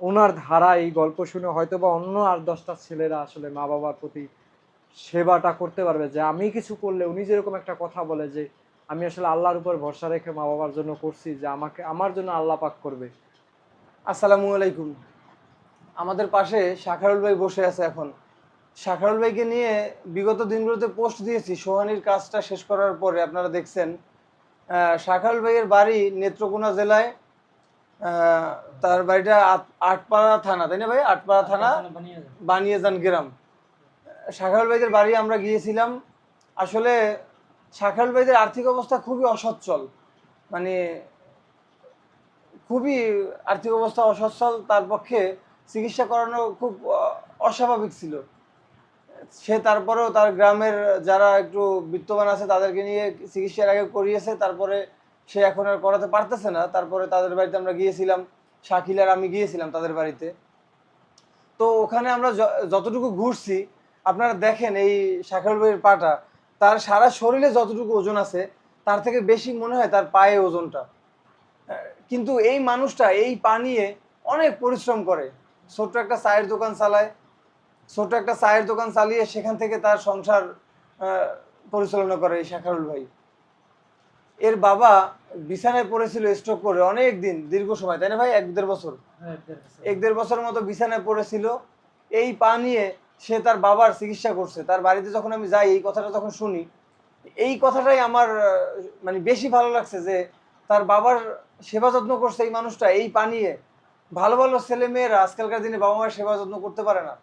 ওনার ধারা এই গল্প শুনে হয়তো বা অন্য আর দশটা ছেলেরা আসলে মা বাবার প্রতি সেবাটা করতে পারবে যে আমি কিছু করলে উনি যেরকম একটা কথা বলে যে আমি আসলে আল্লাহর উপর ভরসা রেখে মা বাবার জন্য করছি যে আমাকে, আমার জন্য আল্লাহ পাক করবে। আসসালামু আলাইকুম। আমাদের পাশে শাখারুল ভাই বসে আছে এখন। শাখারুল ভাইকে নিয়ে বিগত দিনগুলোতে পোস্ট দিয়েছি, সোহানির কাজটা শেষ করার পরে আপনারা দেখছেন। শাখারুল ভাইয়ের বাড়ি নেত্রকোনা জেলায় তার বাড়িটা আট- আটপাড়া থানা তাই না ভাই? আটপাড়া থানা বানিয়েজান গ্রাম। শাখারুল ভাইদের বাড়ি আমরা গিয়েছিলাম। আসলে শাখারুল ভাইদের আর্থিক অবস্থা খুবই অসচ্ছল। মানে খুবই আর্থিক অবস্থা অসচ্ছল তার পক্ষে চিকিৎসা করানো খুব অস্বাভাবিক ছিল। সে তারপরেও তার গ্রামের যারা একটু বিত্তবান আছে তাদেরকে নিয়ে চিকিৎসার আগে করিয়েছে তারপরে সে এখন আর করাতে পারতেছে না। তারপরে তাদের বাড়িতে আমরা গিয়েছিলাম। শাকিল আর আমি গিয়েছিলাম তাদের বাড়িতে। তো ওখানে আমরা যতটুকু ঘুরছি, আপনারা দেখেন এই শাখারুল ভাইয়ের পাটা, তার সারা শরীরে যতটুকু ওজন আছে, তার থেকে বেশি মনে হয় তার পায়ে ওজনটা। কিন্তু এই মানুষটা এই পা নিয়ে অনেক পরিশ্রম করে। ছোট্ট একটা চায়ের দোকান চালায়। ছোট্ট একটা চায়ের দোকান চালিয়ে সেখান থেকে তার সংসার পরিচালনা করে এই শাখারুল ভাই। এর বাবা বিছানায় পড়েছিল স্ট্রোক করে অনেক দিন দীর্ঘ সময় তাই না ভাই? এক দেড় বছর। এক দেড় বছর। মতো বিছানায় পড়েছিল। এই পা নিয়ে সে তার বাবার চিকিৎসা করছে। তার বাড়িতে যখন আমি যাই এই কথাটা যখন শুনি এই কথাটাই আমার মানে বেশি ভালো লাগছে যে তার বাবার সেবা যত্ন করছে এই মানুষটা এই পা নিয়ে। ভালো ভালো ছেলে মেয়েরা আজকালকার দিনে বাবা মায়ের সেবা যত্ন করতে পারে না।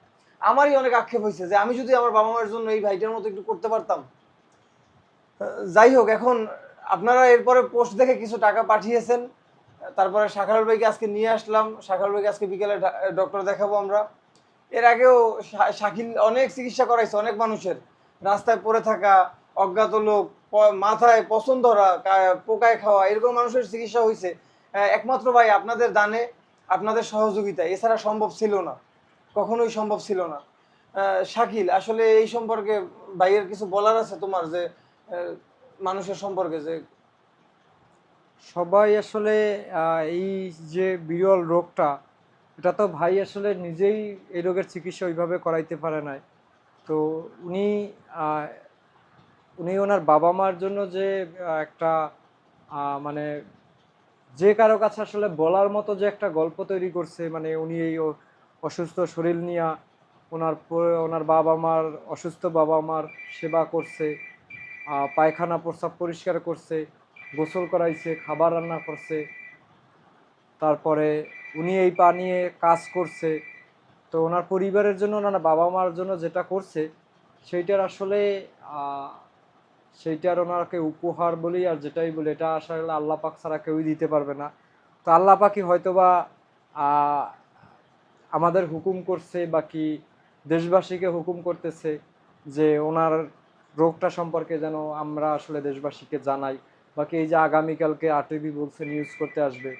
আমারই অনেক আক্ষেপ হয়েছে যে আমি যদি আমার বাবা মায়ের জন্য এই ভাইটার মতো একটু করতে পারতাম। যাই হোক এখন আপনারা এরপরে পোস্ট দেখে কিছু টাকা পাঠিয়েছেন, তারপরে শাখারুল ভাইকে আজকে নিয়ে আসলাম, শাখারুল ভাইকে আজকে বিকেলে ডক্টর দেখাবো আমরা। এর আগেও শাকিল অনেক চিকিৎসা করাইছে, অনেক মানুষের। রাস্তায় পড়ে থাকা, অজ্ঞাত লোক মাথায় পছন্দ ধরা পোকায় খাওয়া, এরকম মানুষের চিকিৎসা হয়েছে একমাত্র ভাই আপনাদের দানে, আপনাদের সহযোগিতা এছাড়া সম্ভব ছিল না। কখনোই সম্ভব ছিল না। শাকিল, আসলে এই সম্পর্কে ভাইয়ের কিছু বলার আছে তোমার যে মানুষের সম্পর্কে যে সবাই আসলে এই যে বিরল রোগটা, এটা তো ভাই আসলে নিজেই এই রোগের চিকিৎসা ওইভাবে করাইতে পারে নাই। তো উনি উনি ওনার বাবা মার জন্য যে একটা মানে যে কারও কাছে আসলে বলার মতো যে একটা গল্প তৈরি করছে মানে উনি এই অসুস্থ শরীর নিয়ে ওনার ওনার বাবা মার, অসুস্থ বাবা মার সেবা করছে পায়খানা প্রস্রাব পরিষ্কার করছে, গোসল করাইছে, খাবার রান্না করছে। তারপরে উনি এই পা নিয়ে কাজ করছে। তো ওনার পরিবারের জন্য ওনার বাবা মার জন্য যেটা করছে, সেইটার আসলে সেইটার ওনাকে উপহার বলি আর যেটাই বলি, এটা আসলে আল্লাহ পাক ছাড়া কেউই দিতে পারবে না। তো আল্লাহ পাকই হয়তোবা আমাদের হুকুম করছে বা কি দেশবাসীকে হুকুম করতেছে যে ওনার রোগটা সম্পর্কে যেন আমরা আসলে দেশবাসীকে জানাই বাকি এই যে আগামীকালকে আরটিভি বলছে নিউজ করতে আসবে,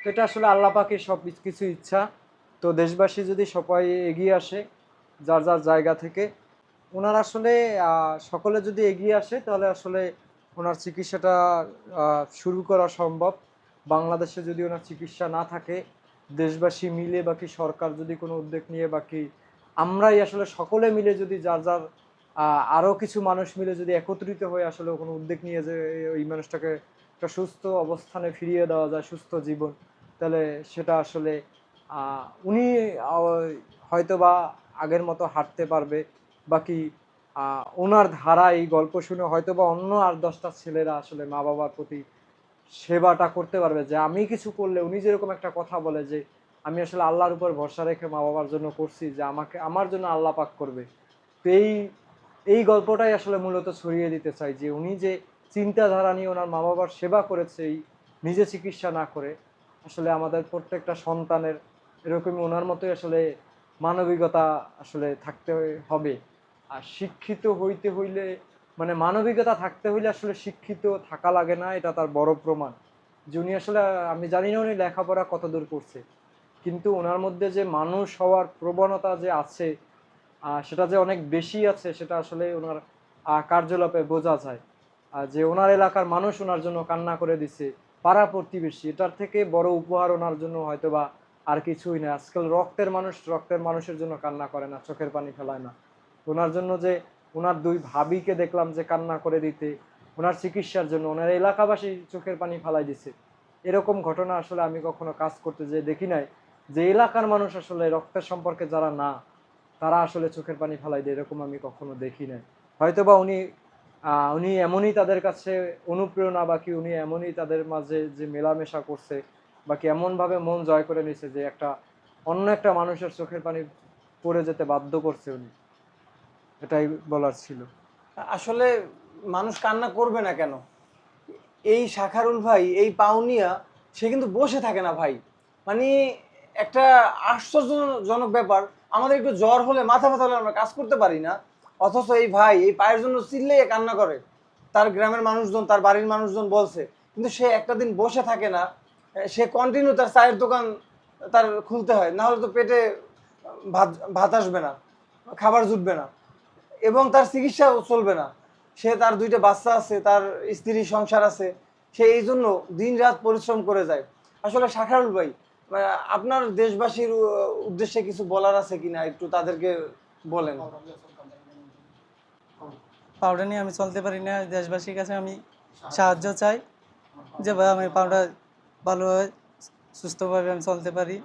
তো এটা আসলে আল্লাহ পাকের সব কিছু ইচ্ছা। তো দেশবাসী যদি সবাই এগিয়ে আসে, যার যার জায়গা থেকে, ওনার আসলে সকলে যদি এগিয়ে আসে, তাহলে আসলে ওনার চিকিৎসাটা শুরু করা সম্ভব। বাংলাদেশে যদি ওনার চিকিৎসা না থাকে, দেশবাসী মিলে বাকি সরকার যদি কোনো উদ্যোগ নিয়ে বাকি আমরাই আসলে সকলে মিলে যদি যার যার আহ, আরও কিছু মানুষ মিলে যদি একত্রিত হয়ে আসলে কোনো উদ্যোগ নিয়ে যে ওই মানুষটাকে একটা সুস্থ অবস্থানে ফিরিয়ে দেওয়া যায় সুস্থ জীবন তাহলে সেটা আসলে উনি হয়তো বা আগের মতো হাঁটতে পারবে বাকি ওনার ধারা এই গল্প শুনে হয়তো বা অন্য আর দশটা ছেলেরা আসলে মা বাবার প্রতি সেবাটা করতে পারবে যে আমি কিছু করলে উনি যেরকম একটা কথা বলে যে আমি আসলে আল্লাহর উপর ভরসা রেখে মা বাবার জন্য করছি যে আমাকে আমার জন্য আল্লাহ পাক করবে। তো এই এই গল্পটাই আসলে মূলত ছড়িয়ে দিতে চাই যে উনি যে চিন্তাধারা নিয়ে ওনার মা বাবার সেবা করেছে, এই নিজে চিকিৎসা না করে, আসলে আমাদের প্রত্যেকটা সন্তানের এরকমই ওনার মতোই আসলে মানবিকতা আসলে থাকতে হবে। আর শিক্ষিত হইতে হইলে মানে মানবিকতা থাকতে হইলে আসলে শিক্ষিত থাকা লাগে না, এটা তার বড় প্রমাণ। যে উনি আসলে, আমি জানি না উনি লেখাপড়া কত দূর করছে। কিন্তু ওনার মধ্যে যে মানুষ হওয়ার প্রবণতা যে আছে সেটা যে অনেক বেশি আছে, সেটা আসলে ওনার কার্যলাপে বোঝা যায়। আর যে ওনার এলাকার মানুষ ওনার জন্য কান্না করে দিছে, পাড়া প্রতিবেশী, এটার থেকে বড় উপহার ওনার জন্য হয়তো বা আর কিছুই না। আজকাল রক্তের মানুষ, রক্তের মানুষের জন্য কান্না করে না, চোখের পানি ফেলায় না। ওনার জন্য যে, ওনার দুই ভাবিকে দেখলাম যে কান্না করে দিতে, ওনার চিকিৎসার জন্য, ওনার এলাকাবাসী চোখের পানি ফালাই দিছে। এরকম ঘটনা আসলে আমি কখনো কাজ করতে যে দেখি নাই। যে এলাকার মানুষ আসলে রক্তের সম্পর্কে যারা না তারা আসলে চোখের পানি ফালাই দেয়, এরকম আমি কখনো দেখি নাই। হয়তোবা উনি উনি এমনই তাদের কাছে অনুপ্রেরণা বা কি উনি এমনই তাদের মাঝে যে মেলামেশা করছে বা কি এমনভাবে মন জয় করে নিছে যে একটা, অন্য একটা মানুষের চোখের পানি পড়ে যেতে বাধ্য করছে উনি। এটাই বলার ছিল। আসলে মানুষ কান্না করবে না কেন? এই শাখারুল ভাই, এই পাউনিয়া সে কিন্তু বসে থাকে না ভাই। মানে একটা আশ্চর্যজনক ব্যাপার আমাদের একটু জ্বর হলে, মাথা ব্যথা হলে আমরা কাজ করতে পারি না। অথচ এই ভাই, এই পায়ের জন্য চিল্লে কান্না করে। তার গ্রামের মানুষজন, তার বাড়ির মানুষজন বলছে, কিন্তু সে একটা দিন বসে থাকে না। সে কন্টিনিউ তার চায়ের দোকান, তার খুলতে হয়। না হলে তো পেটে ভাত ভাত আসবে না, খাবার জুটবে না। এবং তার চিকিৎসাও চলবে না। সে তার দুইটা বাচ্চা আছে, তার স্ত্রী সংসার আছে। সে এই জন্য দিন রাত পরিশ্রম করে যায়। আসলে শাখারুল ভাই আপনার দেশবাসীর উদ্দেশ্যে কিছু বলার আছে কিনা? একটু তাদেরকে বলেন। পাউডার নিয়ে আমি চলতে পারি না। দেশবাসীর কাছে আমি সাহায্য চাই যে ভাই আমি পাউডার ভালোভাবে, সুস্থভাবে আমি চলতে পারি।